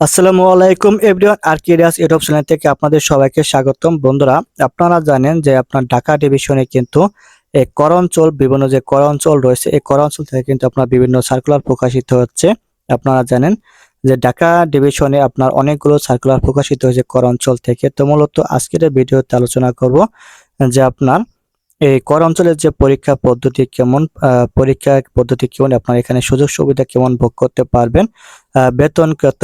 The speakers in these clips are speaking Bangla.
আসসালামু আলাইকুম এভরিওয়ান, আর কিরিয়াস ইউটিউব চ্যানেল থেকে আপনাদের সবাইকে স্বাগতম। বন্ধুরা, আপনারা জানেন যে আপনার ঢাকা ডিভিশনে কিন্তু এই কর অঞ্চল বিভিন্ন যে কর অঞ্চল রয়েছে, এই কর অঞ্চল থেকে কিন্তু আপনার বিভিন্ন সার্কুলার প্রকাশিত হচ্ছে। আপনারা জানেন যে ঢাকা ডিভিশনে আপনার অনেকগুলো সার্কুলার প্রকাশিত হয়েছে কর অঞ্চল থেকে। তো মূলত আজকের ভিডিওতে আলোচনা করব যে আপনার এই কর অঞ্চলের যে পরীক্ষা পদ্ধতি কেমন পরীক্ষা পদ্ধতি কেমন, আপনার এখানে সুযোগ সুবিধা কেমন ভোগ করতে পারবেন বেতন কত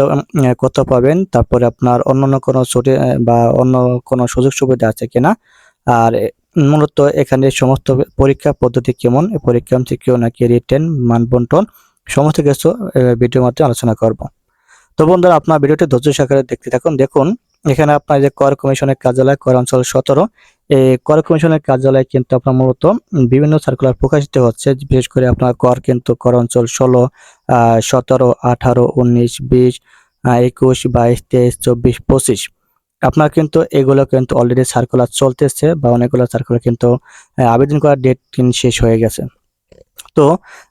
কত পাবেন, তারপরে আপনার অন্যান্য কোনো ছুটি বা অন্য কোনো সুযোগ সুবিধা আছে কিনা, আর মূলত এখানে সমস্ত পরীক্ষা পদ্ধতি কেমন পরীক্ষা কেউ নাকি রিটেন মান বন্টন সমস্ত কিছু ভিডিওর মাধ্যমে আলোচনা করব। তো বন্ধুরা, আপনার ভিডিওটি ধৈর্য সহকারে দেখতে থাকুন। দেখুন, এখানে আপনার যে কর কমিশনের কার্যালয়, কর অঞ্চল সতেরো কর কমিশনের কার্যালয়ে কিন্তু আপনার মূলত বিভিন্ন সার্কুলার প্রকাশিত হচ্ছে, বিশেষ করে আপনার কর কিন্তু কর অঞ্চল ষোলো সতেরো, আঠারো, উনিশ, বিশ একুশ, বাইশ, তেইশ, চব্বিশ, পঁচিশ। আপনার কিন্তু এগুলো কিন্তু অলরেডি সার্কুলার চলতেছে বা অনেকগুলো সার্কুলার কিন্তু আবেদন করার ডেট শেষ হয়ে গেছে। তো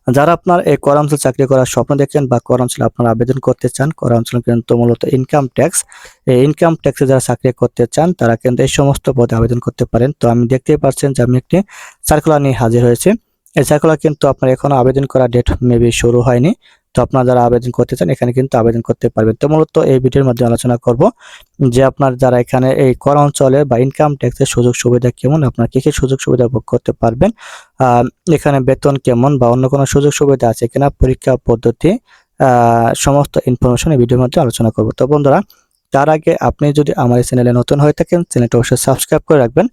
যারা আপনার এই কর অঞ্চল চাকরি করার স্বপ্ন দেখছেন বা কর অঞ্চলে আপনারা আবেদন করতে চান কর অঞ্চল কিন্তু মূলত ইনকাম ট্যাক্স এই ইনকাম ট্যাক্সে যারা চাকরি করতে চান, তারা কিন্তু এই সমস্ত পদে আবেদন করতে পারেন। তো আমি দেখতেই পাচ্ছেন যে আমি একটি সার্কুলার নিয়ে হাজির হয়েছে। এই সার্কুলার কিন্তু আপনার এখনও আবেদন করা ডেট মেবি শুরু হয়নি। তো আপনারা যারা আবেদন করতে চান, এখানে কিন্তু আবেদন করতে পারবেন। তো মূলত এই ভিডিওর মধ্যে আলোচনা করব যে আপনার যারা এখানে এই কর অঞ্চলে বা ইনকাম ট্যাক্সের সুযোগ সুবিধা কেমন, আপনার কি কি সুযোগ সুবিধা ভোগ করতে পারবেন এখানে বেতন কেমন বা অন্য কোনো সুযোগ সুবিধা আছে কিনা, পরীক্ষা পদ্ধতি সমস্ত ইনফরমেশন এই ভিডিওর মধ্যে আলোচনা করব। তো বন্ধুরা, তার আগে আপনি যদি আমার এই চ্যানেলে নতুন হয়ে থাকেন, চ্যানেলটা অবশ্যই সাবস্ক্রাইব করে রাখবেন,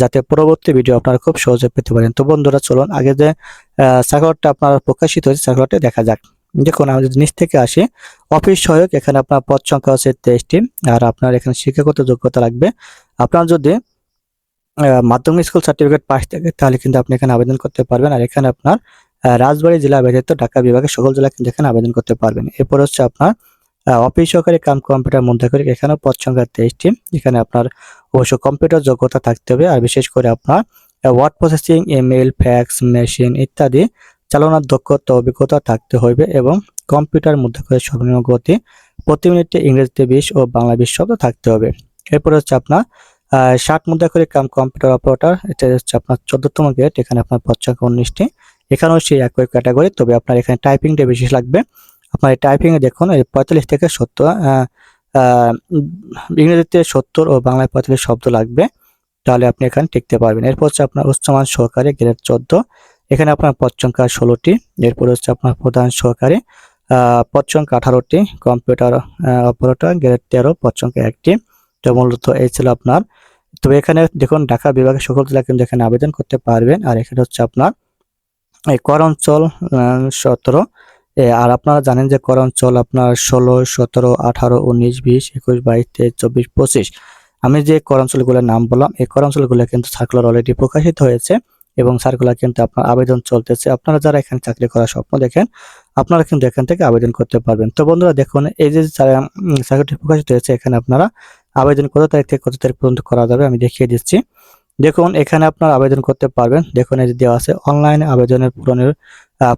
যাতে পরবর্তী ভিডিও আপনারা খুব সহজে পেতে পারেন। তো বন্ধুরা, চলুন আগে যে সার্কুলারটা আপনার প্রকাশিত হয়েছে সার্কুলারটা দেখা যাক। দেখুন, আমি যদি নিচ থেকে আসি, অফিস সহায়ক, এখানে আপনার পদ সংখ্যা আছে তেইশটি, আর আপনার এখানে শিক্ষাগত যোগ্যতা লাগবে। আপনার যদি মাধ্যমিক স্কুল সার্টিফিকেট পাস থাকে, তাহলে কিন্তু আপনি এখানে আবেদন করতে পারবেন। আর এখানে আপনার রাজবাড়ী জেলা ব্যতীত ঢাকা বিভাগের সকল জেলা কিন্তু এখানে আবেদন করতে পারবেন। এরপর হচ্ছে আপনার অফিস সহকারী কাম কম্পিউটার মধ্যে করে এখানেও পদ সংখ্যা তেইশটি, এখানে আপনার অবশ্য কম্পিউটার যোগ্যতা থাকতে হবে। আর বিশেষ করে আপনার word processing email fax machine ইত্যাদি চালানোর দক্ষতা, অভিজ্ঞতা থাকতে হবে এবং কম্পিউটার করে সর্বনিম্ন গতি প্রতি মিনিটে ইংরেজিতে বিশ ও বাংলা বিশ শব্দ থাকতে হবে। এরপর হচ্ছে আপনার ষাট মুদ্রা করে কাম কম্পিউটার অপারেটর, এটা হচ্ছে আপনার চোদ্দতম গ্রেড এখানে আপনার সংখ্যা উনিশটি। এখানেও সেই একই ক্যাটাগরি তবে আপনার এখানে টাইপিংটা বেশি লাগবে। আপনার এই টাইপিং এ দেখুন, এই পঁয়তাল্লিশ থেকে সত্তর ইংরেজিতে সত্তর ও বাংলায় পঁয়তাল্লিশ শব্দ লাগবে। তাহলে আপনি এখানে টিকতে পারবেন। এরপর হচ্ছে আপনার উচ্চমান সহকারী গ্রেড চোদ্দ। এখানে আপনার পদ সংখ্যা ষোলোটি, এরপর হচ্ছে আপনার প্রধান সহকারী পদ সংখ্যা আঠারোটি, কম্পিউটার অপারেটর, গ্রেড তেরো, পদ সংখ্যা একটি। তো মূলত এই ছিল আপনার। তবে এখানে দেখুন, ঢাকা বিভাগের সকল জেলা কিন্তু এখানে আবেদন করতে পারবেন। আর এখানে হচ্ছে আপনার, এই কর অঞ্চল সতেরো। আর আপনারা জানেন যে কর অঞ্চল আপনার ষোলো, সতেরো, আঠারো, উনিশ, বিশ, একুশ, বাইশ, তেইশ, চব্বিশ, পঁচিশ। আমি যে কর অঞ্চলগুলোর নাম বললাম, এই কর অঞ্চলগুলো কিন্তু সার্কুলার অলরেডি প্রকাশিত হয়েছে। এবং সার্কুলার কিন্তু আপনার আবেদন চলতেছে। আপনারা যারা এখানে চাকরি করার স্বপ্ন দেখেন, আপনারা কিন্তু এখান থেকে আবেদন করতে পারবেন। তো বন্ধুরা দেখুন, এই যে সার্কুলারটি প্রকাশিত হয়েছে, এখানে আপনারা আবেদন কত তারিখ থেকে কত তারিখ পর্যন্ত করা যাবে আমি দেখিয়ে দিচ্ছি। দেখুন, এখানে আপনার আবেদন করতে পারবেন। দেখুন, এই যে দেওয়া আছে অনলাইনে আবেদনের পূরণের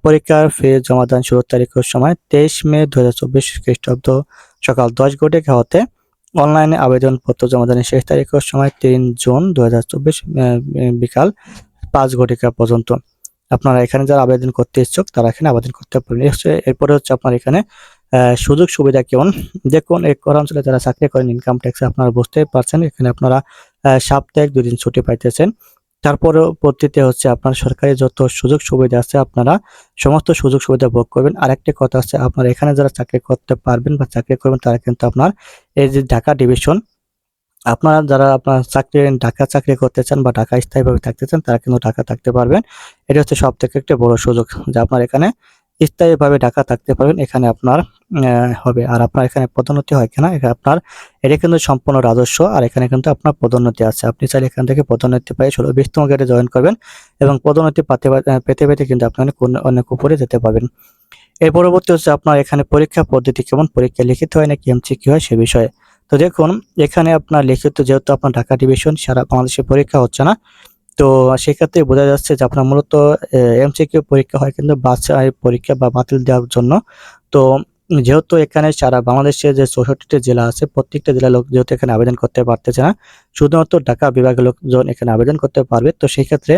পরীক্ষার ফি জমাদান শুরু তারিখের সময় তেইশ মে দু হাজার চব্বিশ খ্রিস্টাব্দ সকাল দশ ঘটিকা হতে অনলাইনে আবেদনপত্র জমাদানের শেষ তারিখের সময় তিন জুন দু হাজার চব্বিশ বিকাল পাঁচ ঘটিকা পর্যন্ত। আপনারা এখানে যারা আবেদন করতে ইচ্ছুক, তারা এখানে আবেদন করতে পারেন। এরপরে হচ্ছে আপনার এখানে সুযোগ সুবিধা কেমন? দেখুন, এই কর অঞ্চলে যারা চাকরি করেন ইনকাম ট্যাক্সে আপনারা বুঝতেই পারছেন, এখানে আপনারা সাপ্তাহিক দুদিন ছুটি পাইতেছেন। তারপরে পরবর্তীতে হচ্ছে আপনার সরকারি যত সুযোগ সুবিধা আছে, আপনারা সমস্ত সুযোগ সুবিধা ভোগ করবেন। আরেকটি কথা আছে আপনারা এখানে যারা চাকরি করতে পারবেন বা চাকরি করবেন, তারা কিন্তু আপনার এই যে ঢাকা ডিভিশন আপনারা যারা আপনার চাকরি ঢাকা চাকরি করতে চান বা ঢাকা স্থায়ীভাবে থাকতে চান, তারা কিন্তু ঢাকা থাকতে পারবেন। এটা হচ্ছে সব থেকে একটা বড় সুযোগ যে আপনার এখানে স্থায়ীভাবে ঢাকা থাকতে পারবেন। এখানে আপনার হবে। আর আপনার এখানে পদোন্নতি হয় কিনা? এখানে আপনার, এটা কিন্তু সম্পূর্ণ রাজস্ব। আর এখানে কিন্তু আপনার পদোন্নতি আছে। আপনি চাইলে এখান থেকে পদোন্নতি পাই ষোলো বিশতম গ্রেডে জয়েন করবেন এবং পদোন্নতি পাতে পেতে পেতে কিন্তু আপনি অনেক অনেক উপরে যেতে পারবেন। এর পরবর্তী হচ্ছে আপনার এখানে পরীক্ষা পদ্ধতি কেমন? পরীক্ষা লিখিত হয় নাকি এমসি কি হয়? সে বিষয়ে তো দেখুন, এখানে আপনার লিখিত যেহেতু আপনার ঢাকা ডিভিশন সারা বাংলাদেশে পরীক্ষা হচ্ছে না। তো সেক্ষেত্রে বোঝা যাচ্ছে যে আপনার মূলত এমসিকিউ পরীক্ষা হয় কিন্তু বাছাই পরীক্ষা বা বাতিল দেওয়ার জন্য। তো যেহেতু এখানে সারা বাংলাদেশে যে চৌষট্টিটা জেলা আছে, প্রত্যেকটা জেলার লোক যেহেতু এখানে আবেদন করতে পারতেছে না, শুধুমাত্র ঢাকা বিভাগের লোকজন এখানে আবেদন করতে পারবে। তো সেক্ষেত্রে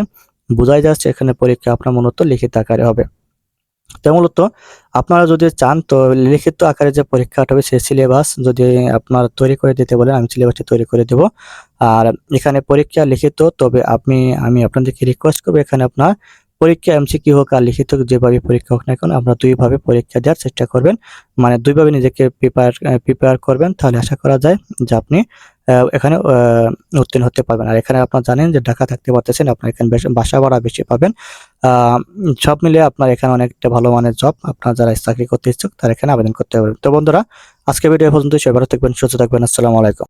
বোঝাই যাচ্ছে এখানে পরীক্ষা আপনার মূলত লিখিত আকারে হবে। তো মূলত আপনারা যদি চান তো লিখিত আকারে যে পরীক্ষাটা হবে সেই সিলেবাস যদি আপনারা তৈরি করে দিতে বলেন, আমি সিলেবাসটি তৈরি করে দেব। আর এখানে পরীক্ষা লিখিত, তবে আপনি, আমি আপনাদেরকে রিকোয়েস্ট করব এখানে আপনার পরীক্ষা এমসি এমসিকিউ হোক আর লিখিত যেভাবে পরীক্ষা হোক না কেন, আপনারা দুইভাবে পরীক্ষা দেওয়ার চেষ্টা করবেন। মানে দুইভাবে নিজেকে প্রিপেয়ার প্রিপেয়ার করবেন, তাহলে আশা করা যায় যে আপনি এখানে উত্তীর্ণ হতে পারবেন। আর এখানে আপনার জানেন যে ঢাকা থাকতে পারতেছেন, আপনার এখানে বাসা ভাড়া বেশি পাবেন। সব মিলিয়ে আপনার এখানে অনেকটা ভালো মানের জব আপনার যারা চাকরি করতে ইচ্ছুক তারা এখানে আবেদন করতে পারবেন। তো বন্ধুরা আজকে ভিডিও পর্যন্ত সবাই ভালো থাকবেন, সুস্থ থাকবেন। আসসালামু আলাইকুম।